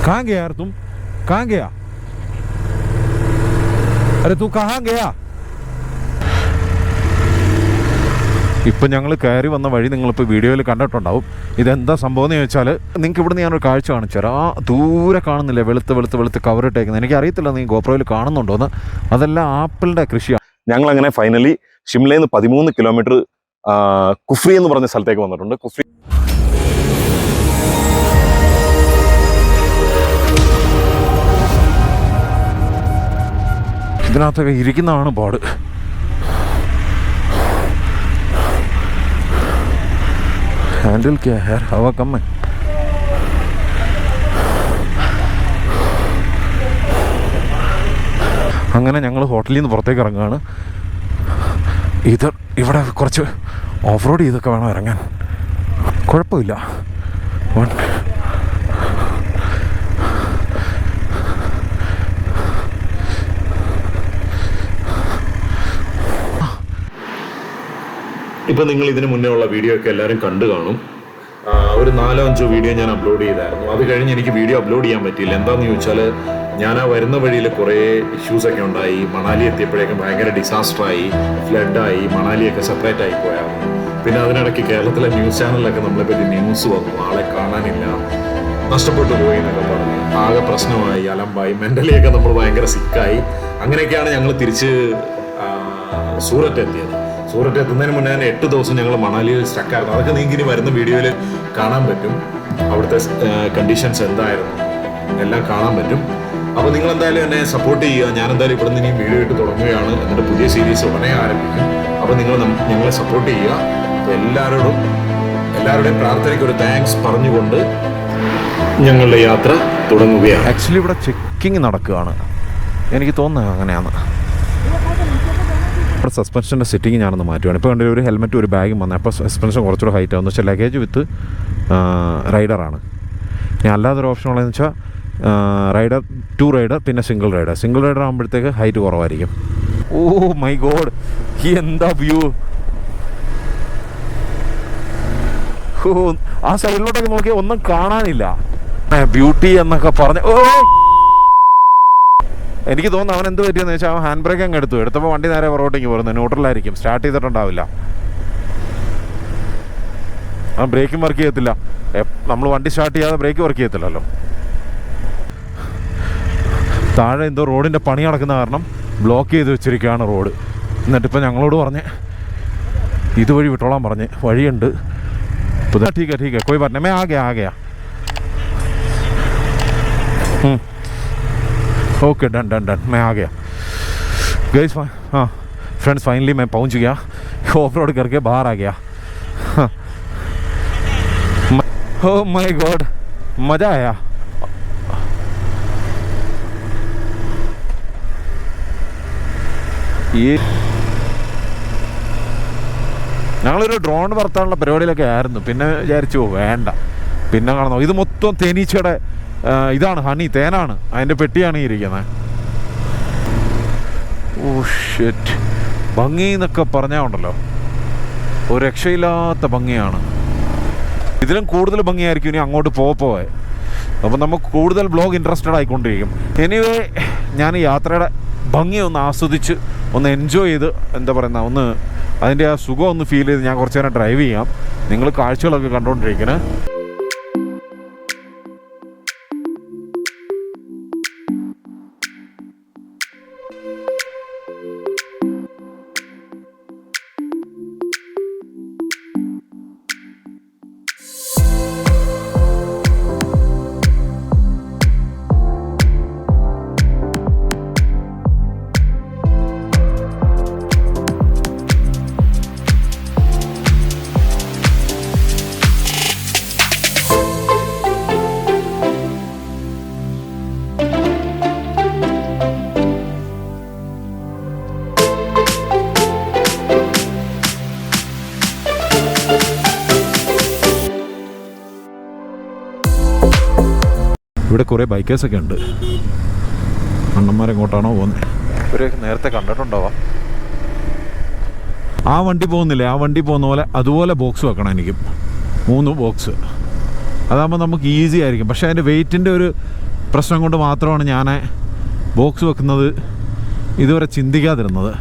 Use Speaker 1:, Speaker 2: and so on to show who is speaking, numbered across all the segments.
Speaker 1: कहाँ गया यार तुम कहाँ गया अरे तू कहाँ गया ഇപ്പം ഞങ്ങൾ കയറി വന്ന വഴി നിങ്ങളിപ്പോൾ വീഡിയോയിൽ കണ്ടിട്ടുണ്ടാവും ഇതെന്താ സംഭവം എന്ന് ചോദിച്ചാൽ നിങ്ങൾക്ക് ഇവിടുന്ന് ഞാനൊരു കാഴ്ച കാണിച്ചു തരാം ആ ദൂരെ കാണുന്നില്ലേ വെളുത്ത് വെളുത്ത് വെളുത്ത് കവർ ഇട്ടേക്കുന്നത് എനിക്ക് അറിയത്തില്ല നീ ഗോപ്രോയിൽ കാണുന്നുണ്ടോന്ന് അതെല്ലാം ആപ്പിളിൻ്റെ കൃഷിയാണ്
Speaker 2: ഞങ്ങൾ അങ്ങനെ ഫൈനലി ഷിംലയിൽ നിന്ന് പതിമൂന്ന് കിലോമീറ്റർ കുഫ്രി എന്ന് പറഞ്ഞ സ്ഥലത്തേക്ക് വന്നിട്ടുണ്ട് കുഫ്രി
Speaker 1: ഇതിനകത്തൊക്കെ ഇരിക്കുന്നതാണ് പാട്. ഹാൻഡിൽ ഹെയർ ഹവ കമ്മ. അങ്ങനെ ഞങ്ങൾ ഹോട്ടലിൽ നിന്ന് പുറത്തേക്ക് ഇറങ്ങുകയാണ്. ഇത് ഇവിടെ കുറച്ച് ഓഫ് റോഡ് ചെയ്തൊക്കെ വേണം ഇറങ്ങാൻ. കുഴപ്പമില്ല.
Speaker 2: ഇപ്പൊ നിങ്ങൾ ഇതിന് മുന്നേ ഉള്ള വീഡിയോ ഒക്കെ എല്ലാവരും കണ്ടു കാണും. ഒരു നാലോ അഞ്ചോ വീഡിയോ ഞാൻ അപ്ലോഡ് ചെയ്തായിരുന്നു. അത് കഴിഞ്ഞ് എനിക്ക് വീഡിയോ അപ്ലോഡ് ചെയ്യാൻ പറ്റിയില്ല. എന്താന്ന് ചോദിച്ചാൽ ഞാൻ ആ വരുന്ന വഴിയിൽ കുറേ ഇഷ്യൂസ് ഒക്കെ ഉണ്ടായി. മണാലി എത്തിയപ്പോഴേക്കും ഭയങ്കര ഡിസാസ്റ്റർ ആയി ഫ്ലഡായി മണാലിയൊക്കെ സെപ്പറേറ്റ് ആയി പോയായിരുന്നു. പിന്നെ അതിനിടയ്ക്ക് കേരളത്തിലെ ന്യൂസ് ചാനലിലൊക്കെ നമ്മളെ പറ്റി ന്യൂസ് വന്നു. ആളെ കാണാനില്ല. നഷ്ടപ്പെട്ടു പോയി എന്നൊക്കെ പറഞ്ഞു. ആകെ പ്രശ്നമായി അലമ്പായി മെന്റലിയൊക്കെ നമ്മൾ ഭയങ്കര സിക്കായി അങ്ങനെയൊക്കെയാണ് ഞങ്ങൾ തിരിച്ച് സൂറത്ത് എത്തിയത്. സൂററ്റ് എത്തുന്നതിന് മുന്നേ തന്നെ എട്ട് ദിവസം ഞങ്ങൾ മണാലിയിൽ സ്റ്റക്കായിരുന്നു അതൊക്കെ നിങ്ങൾക്ക് ഇനി വരുന്ന വീഡിയോയിൽ കാണാൻ പറ്റും. അവിടുത്തെ കണ്ടീഷൻസ് എന്തായിരുന്നു? എല്ലാം കാണാൻ പറ്റും. അപ്പോൾ നിങ്ങൾ എന്തായാലും എന്നെ സപ്പോർട്ട് ചെയ്യുക. ഞാൻ എന്തായാലും ഇവിടെ നിന്ന് ഇനി വീഡിയോ ഇട്ട് തുടങ്ങുകയാണ്. എന്നിട്ട് പുതിയ സീരീസ് ഉടനെ ആരംഭിക്കും. അപ്പോൾ നിങ്ങൾ ഞങ്ങളെ സപ്പോർട്ട് ചെയ്യുക. അപ്പോൾ എല്ലാവരോടും എല്ലാവരുടെയും പ്രാർത്ഥനയ്ക്ക് ഒരു താങ്ക്സ് പറഞ്ഞുകൊണ്ട് ഞങ്ങളുടെ യാത്ര തുടങ്ങുകയാണ്.
Speaker 1: ആക്ച്വലി ഇവിടെ ചെക്കിങ് നടക്കുകയാണ്. എനിക്ക് തോന്നുന്നത് അങ്ങനെയാണ്. ഇവിടെ സസ്പെൻഷന്റെ സെറ്റിംഗ് ഞാനൊന്ന് മാറ്റുകയാണ് ഇപ്പോൾ കണ്ടില്ല ഒരു ഹെൽമെറ്റ് ഒരു ബാഗും വന്നത് അപ്പോൾ സസ്പെൻഷൻ കുറച്ചുകൂടെ ഹൈറ്റ് എന്ന് വെച്ചാൽ ലഗേജ് വിത്ത് റൈഡറാണ് ഇനി അല്ലാതൊരു ഓപ്ഷൻ ഉള്ളതെന്ന് വെച്ചാൽ റൈഡർ ടു റൈഡർ പിന്നെ സിംഗിൾ റൈഡർ സിംഗിൾ റൈഡർ ആകുമ്പോഴത്തേക്ക് ഹൈറ്റ് കുറവായിരിക്കും. ഓ മൈ ഗോഡ് ഈ എന്താ വ്യൂ ആ സൈഡിലോട്ടൊക്കെ നോക്കിയാൽ ഒന്നും കാണാനില്ല. ബ്യൂട്ടി എന്നൊക്കെ പറഞ്ഞ് ഓ എനിക്ക് തോന്നുന്നു അവൻ എന്ത് പറ്റിയെന്ന് വെച്ചാൽ അവൻ ഹാൻഡ് ബ്രേക്ക് അങ്ങ് എടുത്തു എടുത്തപ്പോൾ വണ്ടി നേരെ പുറകോട്ടേക്ക് പോകുന്നത് ന്യൂട്രലായിരിക്കും സ്റ്റാർട്ട് ചെയ്തിട്ടുണ്ടാവില്ല അവൻ ബ്രേക്കും വർക്ക് ചെയ്യത്തില്ല നമ്മൾ വണ്ടി സ്റ്റാർട്ട് ചെയ്യാതെ ബ്രേക്ക് വർക്ക് ചെയ്യത്തില്ലല്ലോ താഴെ എന്തോ റോഡിൻ്റെ പണി നടക്കുന്ന കാരണം ബ്ലോക്ക് ചെയ്ത് വെച്ചിരിക്കുകയാണ് റോഡ് എന്നിട്ടിപ്പോൾ ഞങ്ങളോട് പറഞ്ഞ് ഇതുവഴി വിട്ടോളാൻ പറഞ്ഞ് വഴിയുണ്ട് പുതിയ ठीक है ठीक है कोई बात नहीं मैं आ गया आ गया हम्म ओके डन डन डन मैं आ गया गई हाँ फ्रेंड्स फाइनली मैं पहुंच गया ऑफ रोड करके बाहर आ गया ओ माय गॉड मज़ा आया ये ഞങ്ങളൊരു ഡ്രോൺ പറത്താനുള്ള പരിപാടിയിലൊക്കെ ആയിരുന്നു പിന്നെ വിചാരിച്ചു "ഓ, വേണ്ട പിന്നെ കാണുന്നു. ഇത് മൊത്തം തേനീച്ചയുടെ ഇതാണ് ഹണി തേനാണ്. അതിന്റെ പെട്ടിയാണ് ഈ ഇരിക്കുന്നത്. ഓ ഭംഗി എന്നൊക്കെ പറഞ്ഞാൽ ഉണ്ടല്ലോ. ഒരു രക്ഷയില്ലാത്ത ഭംഗിയാണ്. ഇതിലും കൂടുതൽ ഭംഗിയായിരിക്കും ഇനി അങ്ങോട്ട് പോകപ്പോയെ അപ്പം നമുക്ക് കൂടുതൽ ബ്ലോഗ് ഇൻട്രസ്റ്റഡ് ആയിക്കൊണ്ടിരിക്കും. എനിവേ ഞാൻ യാത്രയുടെ ഭംഗി ഒന്ന് ആസ്വദിച്ച് ഒന്ന് എൻജോയ് ചെയ്ത് എന്താ പറയുന്ന ഒന്ന് അതിന്റെ ആ സുഖം ഒന്ന് ഫീൽ ചെയ്ത് ഞാൻ കുറച്ച് നേരം ഡ്രൈവ് ചെയ്യാം. നിങ്ങൾ കാഴ്ചകളൊക്കെ കണ്ടുകൊണ്ടിരിക്കണേ കുറേ ബൈക്കേഴ്സൊക്കെ ഉണ്ട്. അണ്ണന്മാരെങ്ങോട്ടാണോ പോകുന്നത് ഇവരെ നേരത്തെ കണ്ടിട്ടുണ്ടാവാം. ആ വണ്ടി പോകുന്നില്ലേ? ആ വണ്ടി പോകുന്ന പോലെ അതുപോലെ ബോക്സ് വെക്കണം എനിക്ക്. മൂന്ന് ബോക്സ് അതാകുമ്പോൾ നമുക്ക് ഈസി ആയിരിക്കും. പക്ഷേ അതിന്റെ വെയിറ്റിന്റെ ഒരു പ്രശ്നം കൊണ്ട് മാത്രമാണ് ഞാൻ ബോക്സ് വെക്കുന്നത് ഇതുവരെ ചിന്തിക്കാതിരുന്നത്.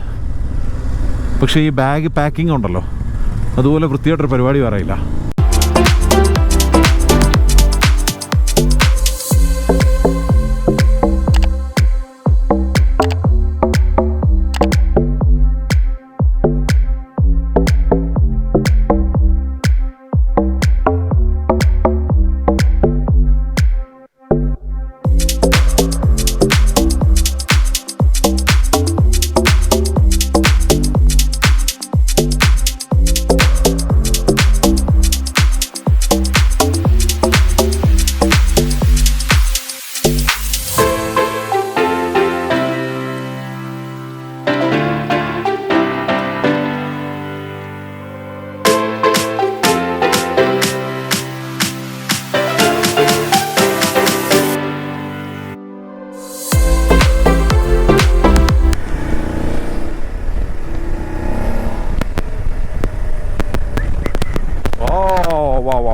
Speaker 1: പക്ഷേ ഈ ബാഗ് പാക്കിംഗ് ഉണ്ടല്ലോ. അതുപോലെ വൃത്തിയായിട്ടൊരു പരിപാടി പറയില്ല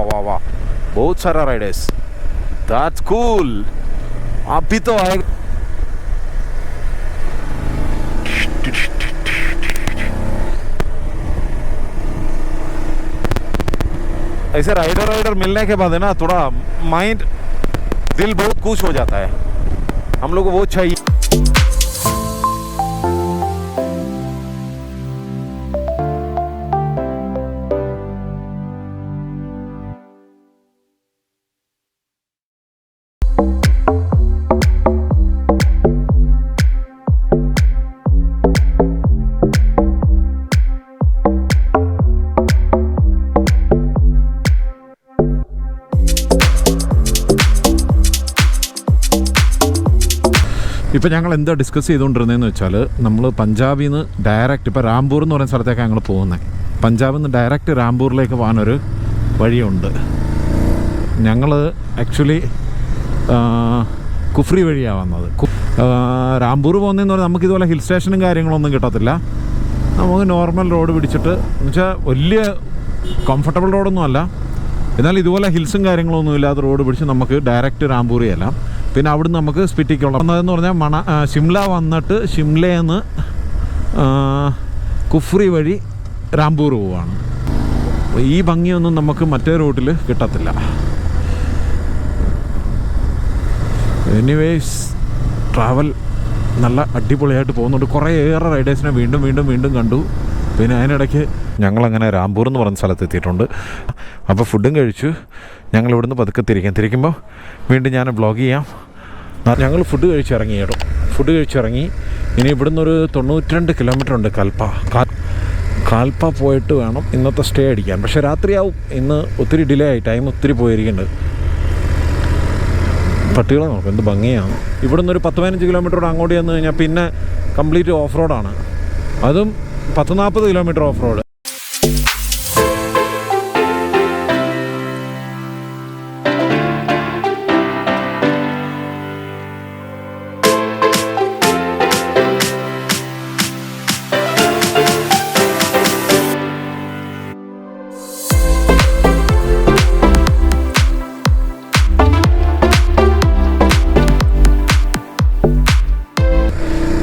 Speaker 1: वाह वाह बहुत सारा राइडर्स दैट्स कूल आप भी तो आए ऐसे राइडर राइडर मिलने के बाद है ना, थोड़ा माइंड दिल बहुत खुश हो जाता है। हम लोग को वो चाहिए। ഇപ്പം ഞങ്ങൾ എന്താ ഡിസ്കസ് ചെയ്തുകൊണ്ടിരുന്നതെന്ന് വെച്ചാൽ നമ്മൾ പഞ്ചാബിൽ നിന്ന് ഡയറക്റ്റ് ഇപ്പോൾ റാംപൂർ എന്ന് പറയുന്ന സ്ഥലത്തേക്കാണ് ഞങ്ങൾ പോകുന്നത് പഞ്ചാബിൽ നിന്ന് ഡയറക്റ്റ് റാംപൂരിലേക്ക് പോകാനൊരു വഴിയുണ്ട്. ഞങ്ങൾ ആക്ച്വലി കുഫ്രി വഴിയാണ് വന്നത്. റാംപൂർ പോകുന്നതെന്ന് പറഞ്ഞാൽ നമുക്ക് ഇതുപോലെ ഹിൽ സ്റ്റേഷനും കാര്യങ്ങളൊന്നും കിട്ടത്തില്ല. നമുക്ക് നോർമൽ റോഡ് പിടിച്ചിട്ട് എന്ന് വെച്ചാൽ വലിയ കംഫർട്ടബിൾ റോഡൊന്നും അല്ല. എന്നാൽ ഇതുപോലെ ഹിൽസും കാര്യങ്ങളൊന്നും ഇല്ലാത്ത റോഡ് പിടിച്ച് നമുക്ക് ഡയറക്റ്റ് റാംപൂർ ചെല്ലാം. പിന്നെ അവിടുന്ന് നമുക്ക് സ്പിറ്റിക്കുള്ള വന്നതെന്ന് പറഞ്ഞാൽ മണ ഷിംല വന്നിട്ട് ഷിംലയിൽ നിന്ന് കുഫ്രി വഴി രാംപൂർ പോവാണ്. ഈ ഭംഗിയൊന്നും നമുക്ക് മറ്റേ റൂട്ടിൽ കിട്ടത്തില്ല. എനിവേസ് ട്രാവൽ നല്ല അടിപൊളിയായിട്ട് പോകുന്നുണ്ട്. കുറേ ഏറെ റൈഡേഴ്സിനെ വീണ്ടും വീണ്ടും വീണ്ടും കണ്ടു. പിന്നെ അതിനിടയ്ക്ക് ഞങ്ങളങ്ങനെ രാംപൂർ എന്ന് പറഞ്ഞ സ്ഥലത്ത് എത്തിയിട്ടുണ്ട്. അപ്പോൾ ഫുഡും കഴിച്ചു. ഞങ്ങൾ ഇവിടുന്ന് പതുക്കെ തിരിക്കാം തിരിക്കുമ്പോൾ വീണ്ടും ഞാൻ ബ്ലോഗ് ചെയ്യാം. ഞങ്ങൾ ഫുഡ് കഴിച്ചിറങ്ങി കേട്ടോ ഫുഡ് കഴിച്ചിറങ്ങി ഇനി ഇവിടുന്ന് ഒരു തൊണ്ണൂറ്റിരണ്ട് കിലോമീറ്റർ ഉണ്ട് കൽപ്പ. കാൽപ്പ പോയിട്ട് വേണം ഇന്നത്തെ സ്റ്റേ അടിക്കാൻ. പക്ഷേ രാത്രിയാവും. ഇന്ന് ഒത്തിരി ഡിലേ ആയി. ടൈം ഒത്തിരി പോയിരിക്കുന്നുണ്ട്. പട്ടികളെ നോക്കും എന്ത് ഭംഗിയാണ്. ഇവിടുന്ന് ഒരു പത്ത് പതിനഞ്ച് കിലോമീറ്റർ അങ്ങോട്ട് ചെന്ന് കഴിഞ്ഞാൽ പിന്നെ കംപ്ലീറ്റ് ഓഫ് റോഡാണ് അതും പത്ത് നാൽപ്പത് കിലോമീറ്റർ ഓഫ് റോഡ്.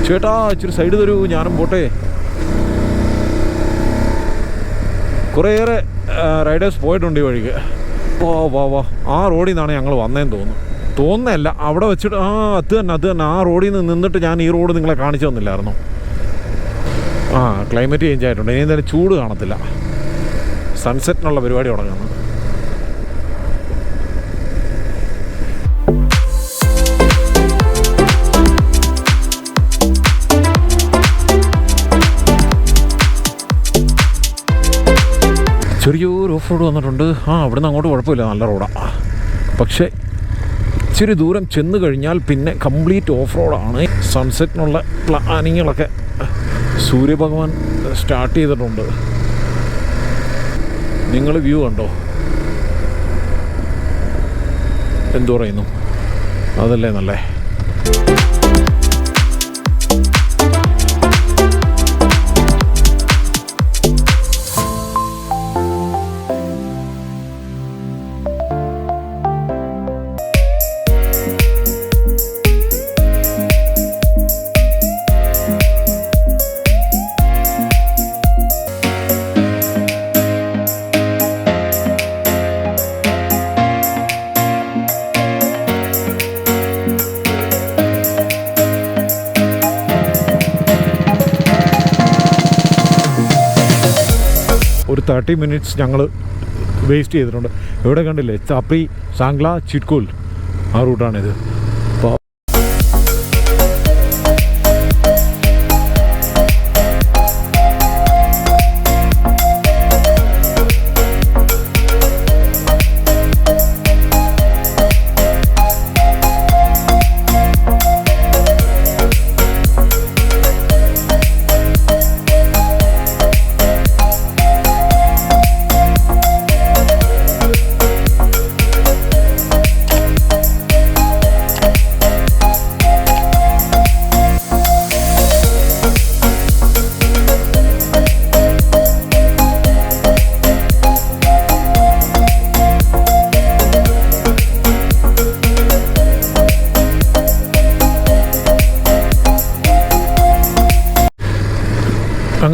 Speaker 1: ചേട്ടാ ഇച്ചിരി സൈഡ് തരൂ ഞാനും പോട്ടെ. കുറേയേറെ റൈഡേഴ്സ് പോയിട്ടുണ്ട് ഈ വഴിക്ക്. ഓ വാ വാ. ആ റോഡിൽ നിന്നാണ് ഞങ്ങൾ വന്നതെന്ന് തോന്നുന്നു. തോന്നുന്നല്ല അവിടെ വെച്ചിട്ട് ആ അത് തന്നെ അത് തന്നെ. ആ റോഡിൽ നിന്ന് നിന്നിട്ട് ഞാൻ ഈ റോഡ് നിങ്ങളെ കാണിച്ചു തന്നില്ലായിരുന്നു. ആ ക്ലൈമറ്റ് ചേഞ്ച് ആയിട്ടുണ്ട്. ഇനി എന്തായാലും ചൂട് കാണത്തില്ല. സൺസെറ്റിനുള്ള പരിപാടി തുടങ്ങുന്നു. ചെറിയൊരു ഓഫ് റോഡ് വന്നിട്ടുണ്ട്. ആ അവിടുന്ന് അങ്ങോട്ട് കുഴപ്പമില്ല. നല്ല റോഡാണ് പക്ഷേ ഇച്ചിരി ദൂരം ചെന്ന് കഴിഞ്ഞാൽ പിന്നെ കംപ്ലീറ്റ് ഓഫ് റോഡാണ്. സൺസെറ്റിനുള്ള പ്ലാനിങ്ങുകളൊക്കെ സൂര്യഭഗവാൻ സ്റ്റാർട്ട് ചെയ്തിട്ടുണ്ട്. നിങ്ങൾ വ്യൂ കണ്ടോ? എന്തു പറയുന്നു? അതല്ലേ നല്ലേ? തേർട്ടി മിനിറ്റ്സ് ഞങ്ങൾ വേസ്റ്റ് ചെയ്തിട്ടുണ്ട്. എവിടെ കണ്ടില്ലേ? ചാപ്രി സാംഗ്ല ചിറ്റ്കൂൽ ആ റൂട്ടാണിത്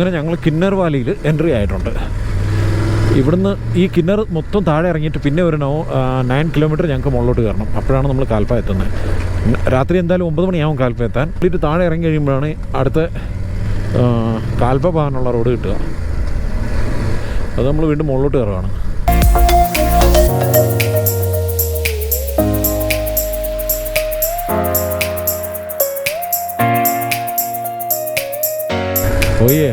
Speaker 1: അങ്ങനെ ഞങ്ങൾ കിന്നർ വാലിയിൽ എൻട്രി ആയിട്ടുണ്ട്. ഇവിടുന്ന് ഈ കിന്നർ മൊത്തം താഴെ ഇറങ്ങിയിട്ട് പിന്നെ ഒരു നോ നയൻ കിലോമീറ്റർ ഞങ്ങൾക്ക് മുകളിലോട്ട് കയറണം. അപ്പോഴാണ് നമ്മൾ കാൽപ്പ എത്തുന്നത്. രാത്രി എന്തായാലും ഒമ്പത് മണിയാവും കാൽപ്പ എത്താൻ. എന്നിട്ട് താഴെ ഇറങ്ങി കഴിയുമ്പോഴാണ് അടുത്ത കാൽപ്പ പോകാനുള്ള റോഡ് കിട്ടുക. അത് നമ്മൾ വീണ്ടും മുകളിലോട്ട് കയറുകയാണ്. ഓയേ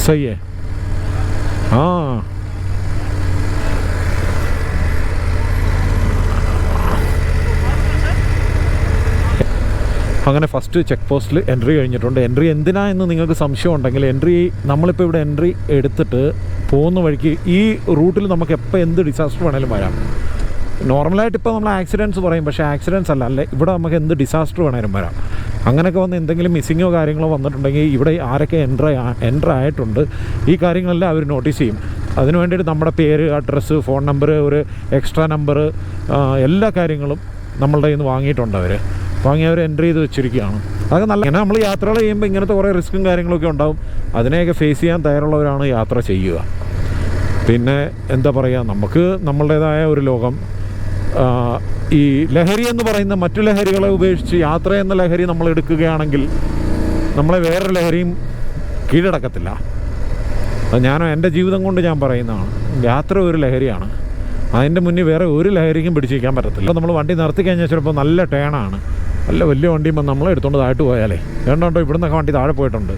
Speaker 1: सही है हाँ അങ്ങനെ ഫസ്റ്റ് ചെക്ക് പോസ്റ്റിൽ എൻട്രി കഴിഞ്ഞിട്ടുണ്ട് എൻട്രി എന്തിനാ എന്ന് നിങ്ങൾക്ക് സംശയം ഉണ്ടെങ്കിൽ എൻട്രി നമ്മളിപ്പോൾ ഇവിടെ എൻട്രി എടുത്തിട്ട് പോകുന്ന വഴിക്ക് ഈ റൂട്ടിൽ നമുക്ക് എപ്പോൾ എന്ത് ഡിസാസ്റ്റർ വേണേലും വരാം നോർമലായിട്ട് ഇപ്പോൾ നമ്മൾ ആക്സിഡൻറ്റ്സ് പറയും പക്ഷേ ആക്സിഡൻറ്റ്സ് അല്ല അല്ലേ ഇവിടെ നമുക്ക് എന്ത് ഡിസാസ്റ്റർ വേണേലും വരാം അങ്ങനെയൊക്കെ വന്ന് എന്തെങ്കിലും മിസ്സിങ്ങോ കാര്യങ്ങളോ വന്നിട്ടുണ്ടെങ്കിൽ ഇവിടെ ആരൊക്കെ എന്റർ എന്റർ ആയിട്ടുണ്ട് ഈ കാര്യങ്ങളെല്ലാം അവർ നോട്ടീസ് ചെയ്യും. അതിനു വേണ്ടിയിട്ട് നമ്മുടെ പേര് അഡ്രസ്സ് ഫോൺ നമ്പർ ഒരു എക്സ്ട്രാ നമ്പർ എല്ലാ കാര്യങ്ങളും നമ്മളുടെ നിന്ന് വാങ്ങിയിട്ടുണ്ട് അവർ വാങ്ങി അവർ എന്റർ ചെയ്ത് വെച്ചിരിക്കുകയാണ്. അതൊക്കെ നല്ല ഇങ്ങനെ നമ്മൾ യാത്രകൾ ചെയ്യുമ്പോൾ ഇങ്ങനത്തെ കുറേ റിസ്ക്കും കാര്യങ്ങളൊക്കെ ഉണ്ടാവും. അതിനെയൊക്കെ ഫേസ് ചെയ്യാൻ തയ്യാറുള്ളവരാണ് യാത്ര ചെയ്യുക. പിന്നെ എന്താ പറയുക നമുക്ക് നമ്മളുടേതായ ഒരു ലോകം ഈ ലഹരി എന്ന് പറയുന്ന മറ്റു ലഹരികളെ ഉപേക്ഷിച്ച് യാത്ര എന്ന ലഹരി നമ്മൾ എടുക്കുകയാണെങ്കിൽ നമ്മളെ വേറൊരു ലഹരിയും കീഴടക്കത്തില്ല. അത് ഞാനോ എന്റെ ജീവിതം കൊണ്ട് ഞാൻ പറയുന്നതാണ്. യാത്ര ഒരു ലഹരിയാണ്. അതിന്റെ മുന്നിൽ വേറെ ഒരു ലഹരിക്കും പിടിച്ചിരിക്കാൻ പറ്റത്തില്ല. നമ്മൾ വണ്ടി നിർത്തി കഴിഞ്ഞാൽ ചിലപ്പോൾ നല്ല ടേണാണ്. നല്ല വലിയ വണ്ടിയുമ്പോൾ നമ്മൾ എടുത്തുകൊണ്ട് താഴ്ത്തു പോയാലേ. വേണ്ടോ ഇവിടുന്നൊക്കെ വണ്ടി താഴെ പോയിട്ടുണ്ട്.